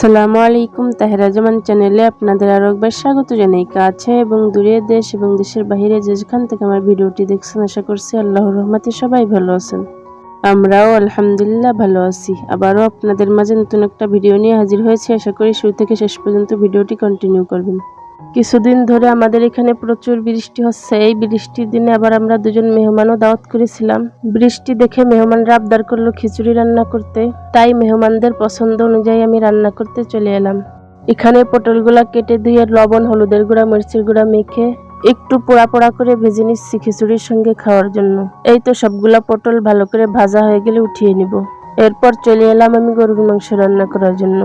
আসসালামু আলাইকুম। তাহেরা জামান চ্যানেলে আপনাদের আরও একবার স্বাগত জানাই। কাছে এবং দূরে দেশ এবং দেশের বাহিরে যে যেখান থেকে আমার ভিডিওটি দেখছেন, আশা করছি আল্লাহ রহমাতে সবাই ভালো আছেন। আমরাও আলহামদুলিল্লাহ ভালো আছি। আবারও আপনাদের মাঝে নতুন একটা ভিডিও নিয়ে হাজির হয়েছি। আশা করি শুরু থেকে শেষ পর্যন্ত ভিডিওটি কন্টিনিউ করবেন। কিছুদিন ধরে আমাদের এখানে প্রচুর বৃষ্টি হচ্ছে। এই বৃষ্টির দিনে আবার আমরা দুজন মেহমানও দাওয়াত করেছিলাম। বৃষ্টি দেখে মেহমানরা আবদার করল খিচুড়ি রান্না করতে। তাই মেহমানদের পছন্দ অনুযায়ী আমি রান্না করতে চলে এলাম। এখানে পটলগুলা কেটে ধুয়ে লবণ, হলুদের গুঁড়া, মরিচের গুঁড়া মেখে একটু পোড়া পোড়া করে ভেজে নিচ্ছি খিচুড়ির সঙ্গে খাওয়ার জন্য। এই তো সবগুলা পটল ভালো করে ভাজা হয়ে গেলে উঠিয়ে নিব। এরপর চলে এলাম আমি গরুর মাংস রান্না করার জন্য।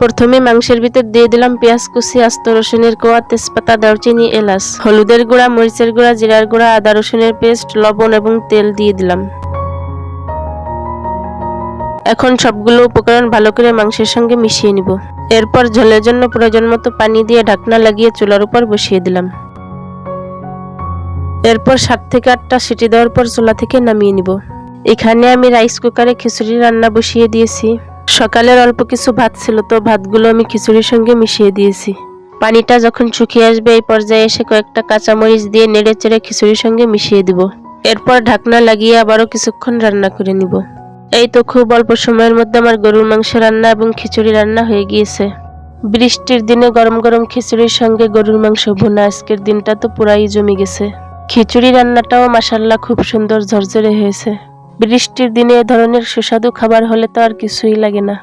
প্রথমে মাংসের ভিতর দিয়ে দিলাম পেঁয়াজ কুচি, আস্ত রসুনের কোয়া, তেজপাতা, দারচিনি, এলাচ। হলুদের গুঁড়া, মরিচের গুঁড়া, জিরার গুঁড়া, আদা রসুনের পেস্ট, লবণ এবং তেল দিয়ে দিলাম। এখন সবগুলো উপকরণ ভালো করে মাংসের সঙ্গে মিশিয়ে নিব। এরপর ঝোলের জন্য প্রয়োজন মতো পানি দিয়ে ঢাকনা লাগিয়ে চুলার উপর বসিয়ে দিলাম। এরপর সাত থেকে আটটা সিটি দেওয়ার পর চুলা থেকে নামিয়ে নিব। এখানে আমি রাইস কুকারে খিচুড়ি রান্না বসিয়ে দিয়েছি। সকালের অল্প কিছু ভাত ছিল তো ভাতগুলো আমি খিচুড়ির সঙ্গে মিশিয়ে দিয়েছি। পানিটা যখন শুকিয়ে আসবে এই পর্যায়ে এসে কয়েকটা কাঁচামরিচ দিয়ে নেড়ে চেড়ে খিচুড়ির সঙ্গে মিশিয়ে দিব। এরপর ঢাকনা লাগিয়ে আবারও কিছুক্ষণ রান্না করে নিব। এই তো খুব অল্প সময়ের মধ্যে আমার গরুর মাংস রান্না এবং খিচুড়ি রান্না হয়ে গিয়েছে। বৃষ্টির দিনে গরম গরম খিচুড়ির সঙ্গে গরুর মাংস ভুনা আজকের দিনটা তো পুরাই জমে গেছে। খিচুড়ি রান্নাটাও মাসাল্লাহ খুব সুন্দর ঝরঝরে হয়েছে। বৃষ্টির দিনে এ ধরনের সুস্বাদু খাবার হলে তো আর কিছুই লাগে না।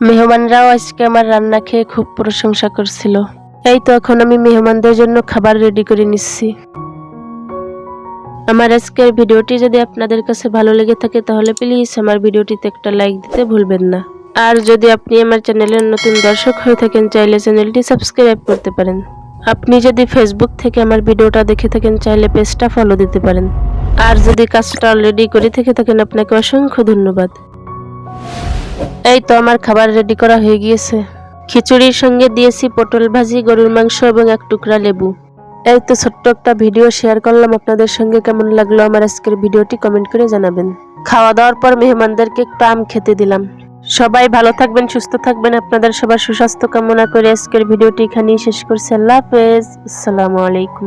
মেহমানরাও আজকে আমার রান্না খেয়ে খুব প্রশংসা করছিল। এই তো এখন আমি মেহমানদের জন্য খাবার রেডি করে নিচ্ছি। আমার আজকের ভিডিওটি যদি আপনাদের কাছে ভালো লেগে থাকে তাহলে প্লিজ আমার ভিডিওটিতে একটা লাইক দিতে ভুলবেন না। আর যদি আপনি আমার চ্যানেলের নতুন দর্শক হয়ে থাকেন চাইলে চ্যানেলটি সাবস্ক্রাইব করতে পারেন। আপনি যদি ফেসবুক থেকে আমার ভিডিওটা দেখে থাকেন চাইলে পেজটা ফলো দিতে পারেন। আর যদি কাজটা অলরেডি করে থেকে থাকেন, আপনাকে অসংখ্য ধন্যবাদ। এই তো আমার খাবার রেডি করা হয়ে গিয়েছে। খিচুড়ির সঙ্গে দিয়েছি পটল ভাজি, গরুর মাংস এবং এক টুকরা লেবু। এই তো ছোট্ট একটা ভিডিও শেয়ার করলাম। আপনাদের সঙ্গে কেমন লাগল আমার আজকের ভিডিওটি কমেন্ট করে জানাবেন। খাওয়া দাওয়ার পর মেহমানদেরকে একটু আম খেতে দিলাম। সবাই ভালো থাকবেন, সুস্থ থাকবেন। আপনাদের সবার সুস্বাস্থ্য কামনা করে আজকের ভিডিওটি এখানেই শেষ করছি। আল্লাহ হাফেজ। আসসালামু আলাইকুম।